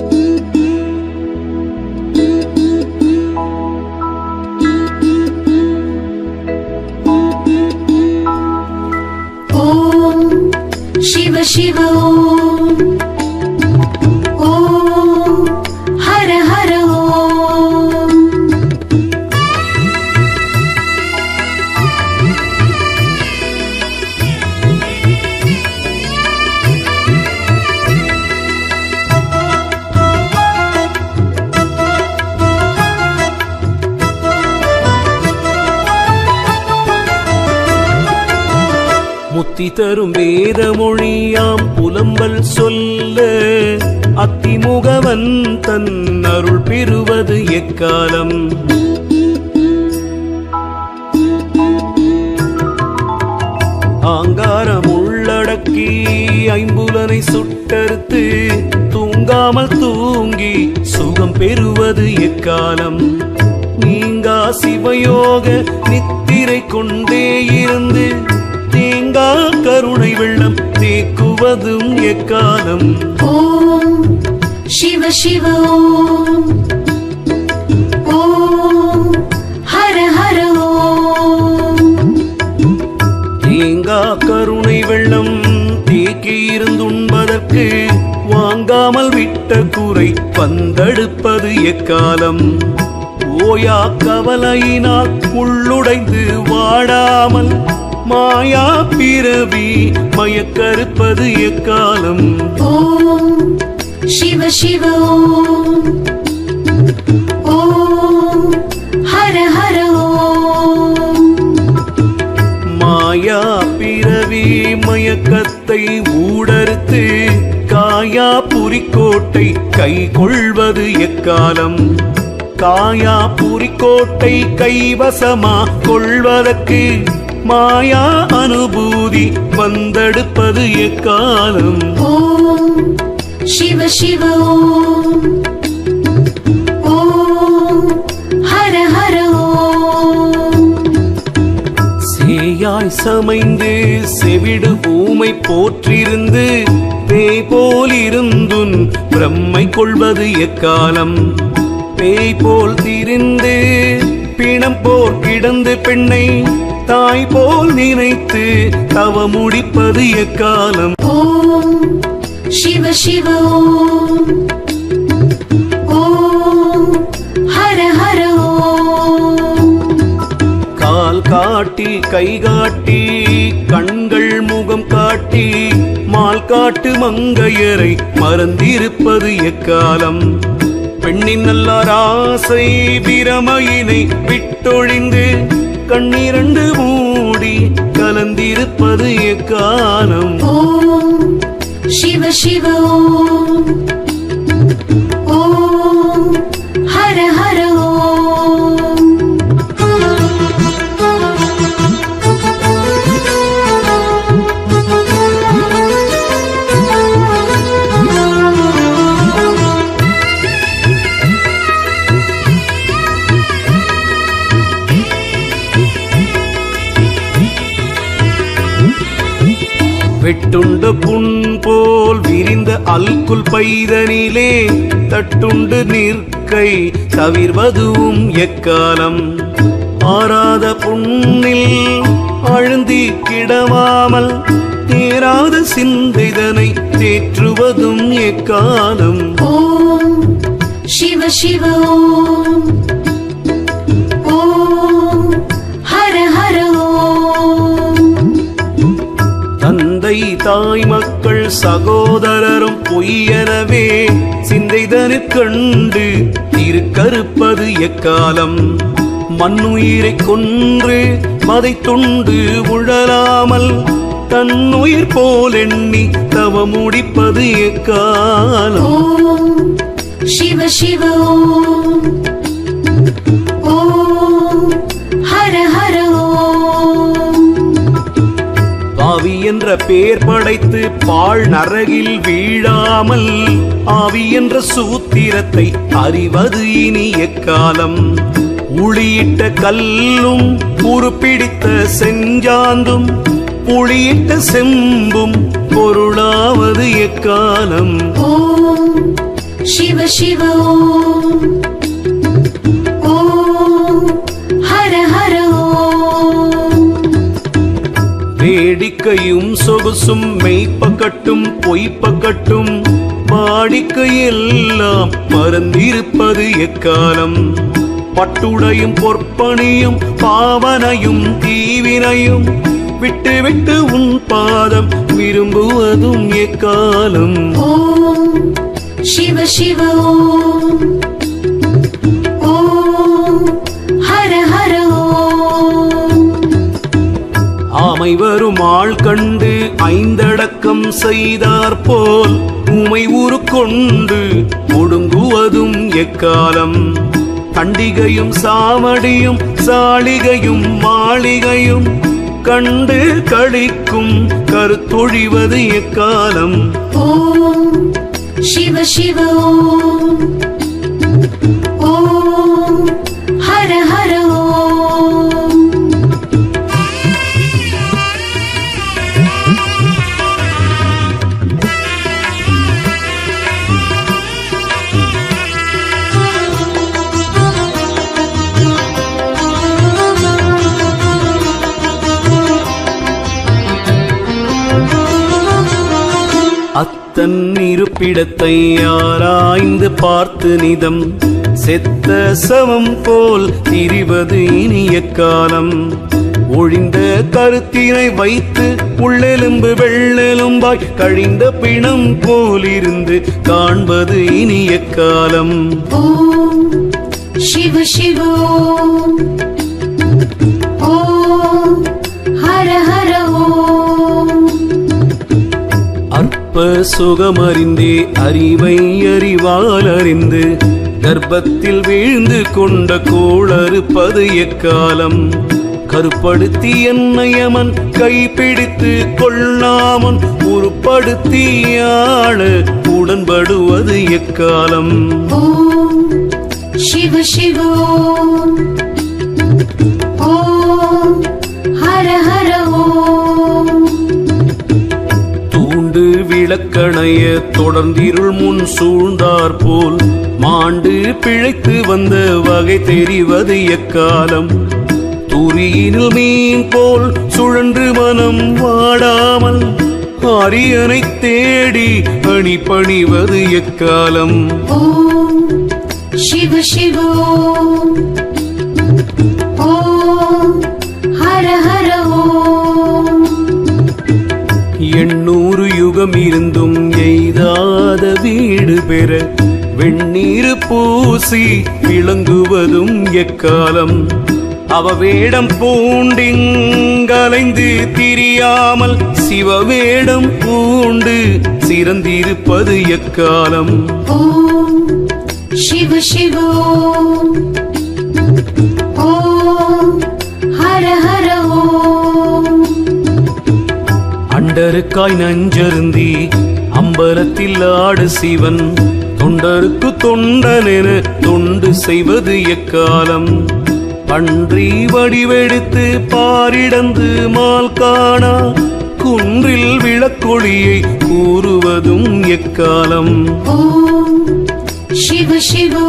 ॐ शिव शिव முத்தி தரும் வேத மொழியாம் புலம்பல் சொல்ல அத்திமுகவன் தன் அருள் பெறுவது எக்காலம்? ஆங்காரம் உள்ளடக்கி ஐம்புலனை சுட்டறுத்து தூங்காமல் தூங்கி சுகம் பெறுவது எக்காலம்? நீங்கா சிவயோக நித்திரை கொண்டே இருந்து முழுவதும் எக்காலம்? ஓம் சிவ சிவ ஓம். ஓம் ஹர ஹர தீங்கா கருணை வெள்ளம் தேக்கி இருந்துண்பதற்கு வாங்காமல் விட்ட குறை பந்தெடுப்பது எக்காலம்? ஓயா கவலையினால் உள்ளுடைந்து வாடாமல் மாயா பிறவி மயக்கருப்பது எக்காலம்? ஓம் சிவ சிவ. ஹர ஹர மாயா பிறவி மயக்கத்தை ஊடறுத்து காயா புரிக்கோட்டை கை கொள்வது எக்காலம்? காயா புரிக்கோட்டை கைவசமா கொள்வதற்கு மாயா அனுபூதி வந்தெடுப்பது எக்காலம்? சிவ சிவ ஹர ஹர சேயாய் சமைந்து செவிடு ஊமை போற்றிருந்து பேய் போலிருந்துன் பிரம்மை கொள்வது எக்காலம்? பேய் போல் திரிந்து பிணம் போர் கிடந்து பெண்ணை தாய் போல் நினைத்து தவ முடிப்பது எக்காலம்? ஓம் சிவ சிவ ஓம் ஓம் ஹர ஹர ஓம். கால் காட்டி கை காட்டி கண்கள் முகம் காட்டி மால் காட்டு மங்கையரை மறந்திருப்பது எக்காலம்? பெண்ணின் நல்லாராசை பிரமையினை விட்டொழிந்து கண்ணிரண்டு மூடி கலந்திருப்பது எக்காலம்? சிவ சிவ அல்குல் பைதனிலே தட்டுண்டு நிற்கை தவிர்வதுவும் எக்காலம். ஆறாத புண்ணில் அழுந்தி கிடவாமல் தேராத சிந்தைதனை தேற்றுவதும் எக்காலம். ஓம் சிவ சிவோம் தந்தை தாய் மக்கள் சகோதரரும் பொய்யனவே சிந்தைதனு கண்டு திருக்கருப்பது எக்காலம்? மண்ணுயிரை கொன்று மதை தொண்டு உழலாமல் தன்னுயிர் போல் தவ முடிப்பது எக்காலம்? சிவ சிவ ஓம் என்ற பேர் படைத்து பாழ் நரகில் வீழாமல் ஆவி என்ற சூத்திரத்தை அறிவது இனி எக்காலம்? உளியிட்ட கல்லும் உருப்பிடித்த செஞ்சாந்தும் புளியிட்ட செம்பும் பொருளாவது எக்காலம்? ஓம் சிவ சிவ ஓம். இயற்கையும் சொகுசும் மெய்ப்பக்கட்டும் பொய்ப்பக்கட்டும் வாடிக்கையெல்லாம் மறந்திருப்பது எக்காலம்? பட்டுடையும் பொற்பணியும் பாவனையும் தீவினையும் விட்டு விட்டு உன் பாதம் விரும்புவதும் எக்காலம்? ஓம் சிவ சிவ ஓம். வரும் ஆள் கண்டு ஐந்தடக்கம் செய்தார் போல் உமை உரு கொண்டு ஒடுங்குவதும் எக்காலம். கண்டிகையும் சாவடியும் சாளிகையும் மாளிகையும் கண்டு கழிக்கும் கருத்தொழிவது எக்காலம். ஓம் சிவ சிவ ஓம். ஓம். தன் இருப்பிடத்தை ஆராய்ந்து பார்த்து நிதம். செத்த சமம் போல் திரிவது இனிய காலம். ஒழிந்த கருத்தினை வைத்து உள்ளெலும்பு வெள்ளெலும்பாய் கழிந்த பிணம் போலிருந்து காண்பது இனிய காலம். சிவ சிவோ. கற்ப சுகமறிந்தே அறிவை அறிவால் அறிந்து கர்ப்பத்தில் வீழ்ந்து கொண்ட கோளறுப்பது எக்காலம்? கருப்படுத்தி என்னையமன் கைப்பிடித்து கொள்ளாமன் உருப்படுத்தியாள உடன்படுவது எக்காலம்? சிவ சிவோ. ஓ கணைய தொடர்ந்திருள் முன் சூழ்ந்தார் போல் மாண்டு பிழைத்து வந்த வகை தெரிவது எக்காலம்? துரியினில் மீன் போல் சுழன்று மனம் வாடாமல் ஆரியனை தேடி பணி பணிவது எக்காலம்? சிவ சிவோ. ஓ எண்ணூறு யுகம் இருந்தும் எய்தாத வீடு பெற வெண்ணீர் பூசி விளங்குவதும் எக்காலம். அவ வேடம் பூண்டிங்கலைந்து திரியாமல் சிவவேடம் பூண்டு சிறந்திருப்பது எக்காலம். சிவ சிவோ தொண்டருக்காய் நஞ்சருந்தி அம்பலத்தில் ஆடு சிவன். தொண்டருக்கு தொண்டனென தொண்டு செய்வது எக்காலம். பன்றி வடிவெடுத்து பாரிடந்து மால் காணா குன்றில் விளக்கொழியை கூறுவதும் எக்காலம். சிவ சிவோ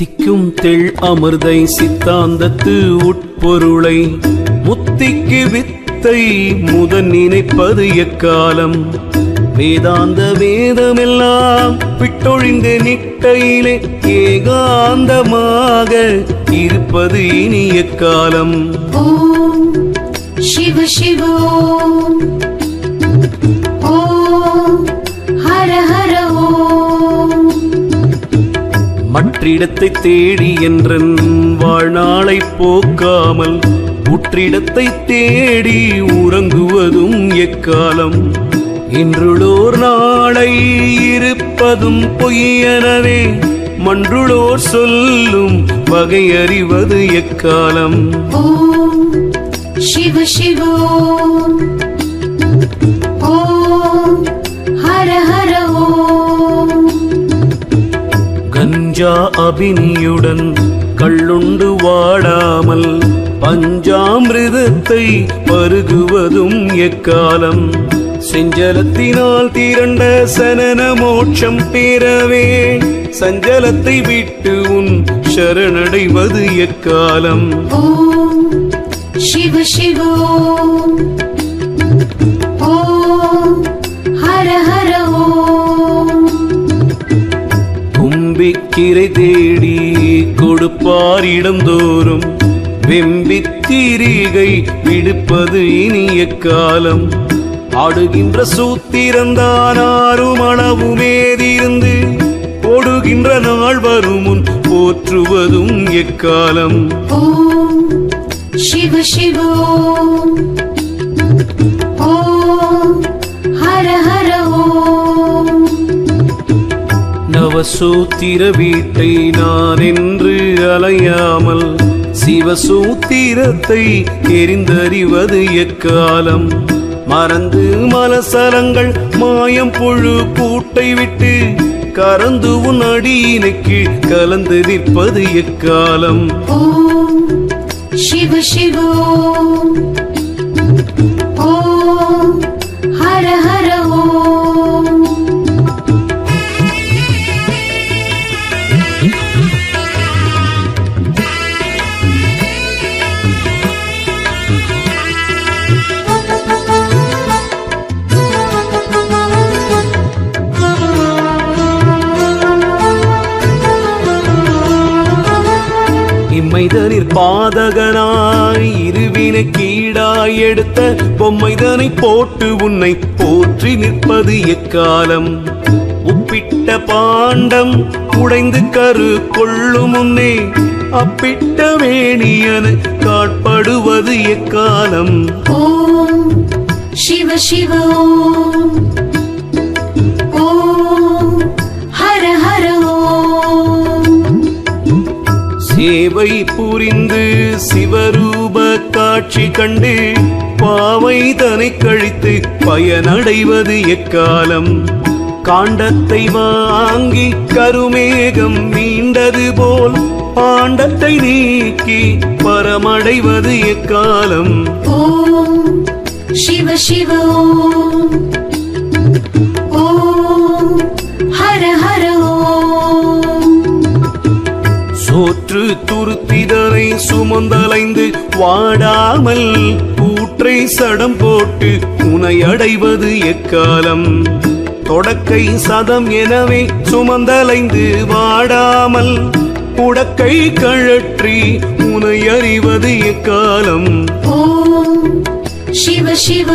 திக்கும் தெள் அமிர்தை சித்தாந்தத்து உட்பொருளை முத்திக்கு வித்தை முதன் நினைப்பது எக்காலம்? வேதாந்த வேதமெல்லாம் விட்டொழிந்து நிட்டையிலே ஏகாந்தமாக இருப்பது இனிய காலம் சிவ சிவோ மற்றிடத்தை தேடி என்றன் வாழ்நாளை போக்காமல் உற்றிடத்தை தேடி உறங்குவதும் எக்காலம். இன்றுளோர் நாளை இருப்பதும் பொய்யனவே மன்றுளோர் சொல்லும் வகை அறிவது எக்காலம். ஓம் சிவ சிவோ ஓம் பஞ்சா அபினியுடன் கள்ளுண்டு வாடாமல் பஞ்சாமிருதத்தை பருகுவதும் எக்காலம். செஞ்சலத்தினால் திரண்ட சனன மோட்சம் பெறவே சஞ்சலத்தை விட்டு உன் சரணடைவது எக்காலம். சிவ சிவோ. ஓம் ஹர ஹர கும்பிக்கிரை தேடி கொடுப்பார் இடந்தோறும். வெம்பித்திரிகை விடுப்பது இனிய காலம். ஆடுகின்ற சூத்திரந்தானாரும் அளவுமேதிருந்து ஓடுகின்ற நாள் வரும் முன் போற்றுவதும் எக்காலம். ஓம் சிவ சிவோ. சிவசூத்திர வீட்டை நான் என்று அலையாமல் சிவசூத்திரத்தை தெரிந்தறிவது எக்காலம்? மறந்து மலசலங்கள் மாயம் புழு கூட்டை விட்டு கறந்து உன் அடியினைக்கு கலந்து நிற்பது எக்காலம்? சிவ சிவோ ஹர ஹர எடுத்த பொம்மைதனை போட்டு உன்னை போற்றி நிற்பது எக்காலம்? உப்பிட்ட பாண்டம் உடைந்து கரு கொள்ளும் முன்னே அப்பிட்ட வேணியனு காட்படுவது எக்காலம்? ஓம் சிவ சிவ ஓம் ஓம். சேவை புரிந்து சிவரூப காட்சி கண்டு பாவை தனை கழித்து பயனடைவது எக்காலம்? காண்டத்தை வாங்கி கருமேகம் மீண்டது போல் பாண்டத்தை நீக்கி பரமடைவது எக்காலம்? ஓம் சிவ சிவ. சோற்று துருத்திதரை சுமந்தலைந்து வாடாமல் கூற்றை சடம் போட்டு உனை அடைவது எக்காலம்? தொடக்கை சதம் எனவே சுமந்தலைந்து வாடாமல் உடக்கை கழற்றி உனை அறிவது எக்காலம்? ஓ சிவ சிவ